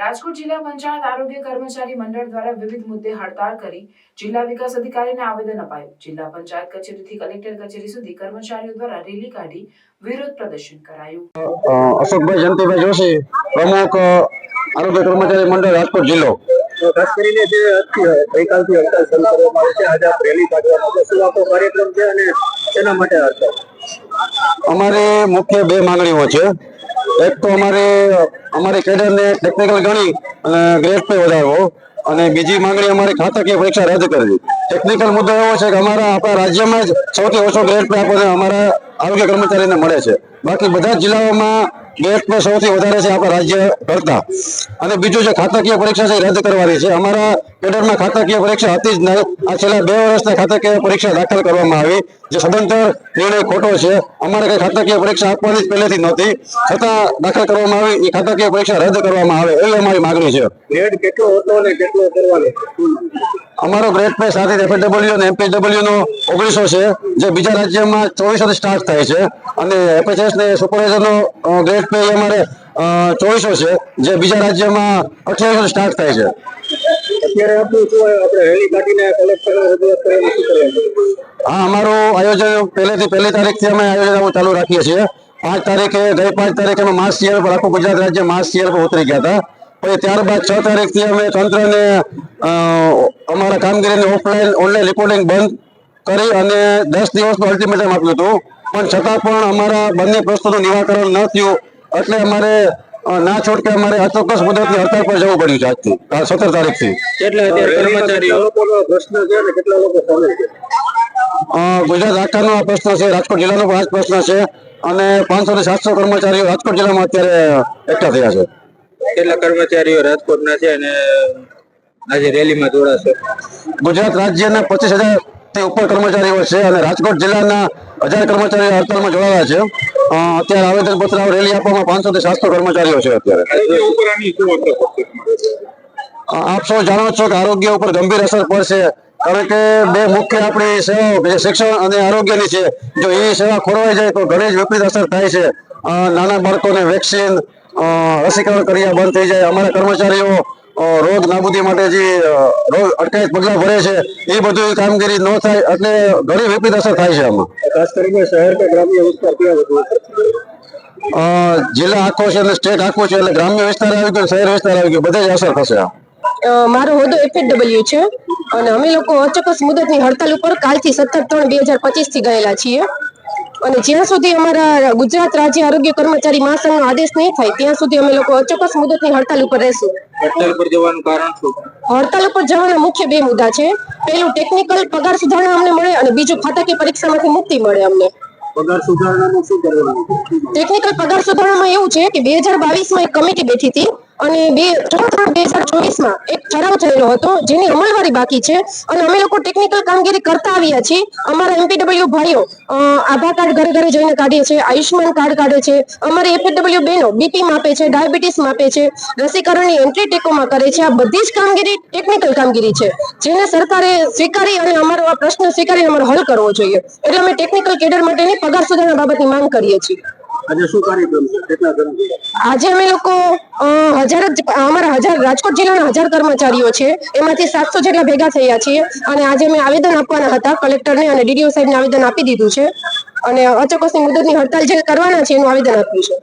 રાજકોટ જિલ્લા પંચાયત આરોગ્ય કર્મચારી મંડળ દ્વારા વિવિધ મુદ્દે હડતાળ કરી જિલ્લા વિકાસ અધિકારીને આવેદન અપાયું. જિલ્લા પંચાયત કચેરીથી કલેક્ટર કચેરી સુધી કર્મચારીઓ દ્વારા રેલી કાઢી વિરોધ પ્રદર્શન કરાયું. અશોકભાઈ જયંતિભાઈ જોશી પ્રમુખ આરોગ્ય કર્મચારી મંડળ રાજકોટ જિલ્લો. ખાસ કરીને જે ગઈકાલથી હડતાલ શરૂ કરવામાં આવી છે આજે રેલી કાઢવાનો છે. શું આખો કાર્યક્રમ છે અને તેના માટે હડતાલ અમારી મુખ્ય બે માંગણીઓ છે. એક તો અમારે, અમારી કેડરને ટેકનિકલ ગણી અને ગ્રેડ પે વધારવો. અને બીજી માંગણી અમારી ખાતાકીય પરીક્ષા રદ કરવી. ટેકનિકલ મુદ્દો એવો છે કે અમારા, આપણા રાજ્યમાં જ સૌથી ઓછો ગ્રેડ પે આપણને અમારા આરોગ્ય કર્મચારીને મળે છે. બાકી બધા જિલ્લાઓમાં ગ્રેડ સૌથી વધારે છે આપણા રાજ્ય કરતા અને બીજું જે ખાતાકીય પરીક્ષા છે એ રદ કરવાની છે. અમારા કેડરમાં ખાતાકીય પરીક્ષા હતી જ નહીં. આ છેલ્લા બે વર્ષના ખાતાકીય પરીક્ષા દાખલ કરવામાં આવી, જે સદંતર નિર્ણય ખોટો છે. અમારે કઈ ખાતાકીય પરીક્ષા આપવાની જ પહેલેથી નહોતી. છતાં દાખલ કરવામાં આવી, એ ખાતાકીય પરીક્ષા રદ કરવામાં આવે, એવી અમારી માગણી છે. ગ્રેડ કેટલો હતો અને કેટલો કરવાનો? અમારો ગ્રેડ પે સાથે એફએડબલ્યુ અને એમપીડબલ્યુ નો ઓગણીસો છે જે બીજા રાજ્યમાં ચોવીસો સ્ટાર્ટ થાય છે. અને એફએચએસ ને સુપરવાઇઝર નો ગ્રેડ પે અમારે ચોવીસો છે જે બીજા રાજ્યમાં અઠ્યાવીસો સ્ટાર્ટ થાય છે. હા અમારું આયોજન પહેલેથી પહેલી તારીખથી અમે આયોજન ચાલુ રાખીએ છીએ. પાંચ તારીખે ગઈ પાંચ તારીખે અમે માસ શિયર પર આખું ગુજરાત રાજ્ય માસ શિયર પર ઉતરી ગયા હતા. પછી ત્યારબાદ છ તારીખથી અમે તંત્રને અમારા કામગીરીને ઓફલાઈન ઓનલાઈન રિપોર્ટિંગ બંધ કરી અને દસ દિવસનું અલ્ટિમેટમ આપ્યું હતું. પણ છતાં પણ અમારા બંને પ્રશ્નોનું નિરાકરણ ન થયું. એટલે અમારે ના છોડ કે અમારે અચોક્કસ મુદતની હડતાલ પર જવું પડ્યું છે આજથી સત્તર તારીખથી. કેટલા કર્મચારીઓ? પ્રશ્ન છે અને કેટલા લોકો સામેલ છે? ગુજરાત આખાનો આ પ્રશ્ન છે રાજકોટ જિલ્લાનો પણ આ જ પ્રશ્ન છે. અને પાંચસો થી સાતસો કર્મચારીઓ રાજકોટ જિલ્લામાં અત્યારે એકઠા થયા છે. કેટલા કર્મચારીઓ રાજકોટના છે અને આજે રેલીમાં જોડાશે. ગુજરાત રાજ્યના પચીસ હજાર ઉપર કર્મચારીઓ છે અને રાજકોટ જિલ્લાના હજાર કર્મચારીઓ હડતાલમાં જોડાયા છે. અત્યારે આવેદન પત્ર રેલી આપવામાં પાંચસો થી સાતસો કર્મચારીઓ છે અત્યારે. આપ સૌ જાણો છો કે આરોગ્ય ઉપર ગંભીર અસર પડશે. કારણ કે બે મુખ્ય આપણી સેવાઓ જે શિક્ષણ અને આરોગ્યની છે જો એ સેવા ખોરવાઈ જાય તો ઘણી જ વિપરીત અસર થાય છે. નાના બાળકોને વેક્સિન રસીકરણ કર્યા બંધ થઈ જાય. અમારા કર્મચારીઓ રોગ નાબૂદી માટે જે રોગ અટકાયત પગલાં ભરે છે એ બધું કામગીરી ન થાય એટલે ઘણી વિપરીત અસર થાય છે આમાં. ખાસ કરીને શહેર કે ગ્રામ્ય વિસ્તાર ક્યાં વધુ અ, જિલ્લા આખો છે અને સ્ટેટ આખો છે એટલે ગ્રામ્ય વિસ્તાર આવી ગયો શહેર વિસ્તાર આવી ગયો બધે જ અસર થશે આ. મારો હોદ્દો એફએડબલ્યુ છે અને અમે લોકો અચોક્કસ મુદતની હડતાલ ઉપર કાલથી સત્તર ત્રણ બે હજાર પચીસથી ગયેલા છીએ. અને જ્યાં સુધી અમારા ગુજરાત રાજ્ય આરોગ્ય કર્મચારી મહાસંઘનો આદેશ નહીં થાય ત્યાં સુધી અમે લોકો અચોક્કસ મુદતની હડતાલ ઉપર રહેશું. હડતાલ પર જવાનું કારણ શું? હડતાલ ઉપર જવાના મુખ્ય બે મુદ્દા છે. પેલું ટેકનિકલ પગાર સુધારણા અમને મળે અને બીજું ખાતાકીય પરીક્ષામાંથી મુક્તિ મળે અમને. પગાર સુધારણાનું શું કરવાનું? ટેકનિકલ પગાર સુધારણામાં એવું છે કે બે હજાર બાવીસમાં એક કમિટી બેઠી હતી. અને બે ત્રણ બે હજાર ચોવીસમાં એક ઠરાવ થયેલો હતો, જેની અમલવારી બાકી છે. અને અમે લોકો ટેકનિકલ કામગીરી કરતા આવ્યા છીએ. અમારા એમપીડબલ્યુ ભાઈઓ આધાર કાર્ડ ઘરે ઘરે જઈને કાઢીએ છીએ આયુષ્યમાન કાર્ડ કાઢે છે. અમારી એપીડબલ્યુ બહેનો બીપી માપે છે, ડાયાબિટીસ માપે છે, રસીકરણની એન્ટ્રી ટેકોમાં કરે છે. આ બધી જ કામગીરી ટેકનિકલ કામગીરી છે. જેને સરકારે સ્વીકારી અને અમારો આ પ્રશ્ન સ્વીકારીને અમારો હલ કરવો જોઈએ. એટલે અમે ટેકનિકલ કેડર માટેની પગાર સુધારણા બાબતની માંગ કરીએ છીએ. આજે શું કાર્યક્રમ અમે લોકો હજાર અમારા હજાર, રાજકોટ જિલ્લાના હજાર કર્મચારીઓ છે. એમાંથી સાતસો જેટલા ભેગા થયા છીએ અને આજે અમે આવેદન આપવાના હતા કલેક્ટરને અને ડીડીઓ સાહેબને આવેદન આપી દીધું છે. અને અચોક્કસની મુદતની હડતાલ જે કરવાના છે એનું આવેદન આપ્યું છે.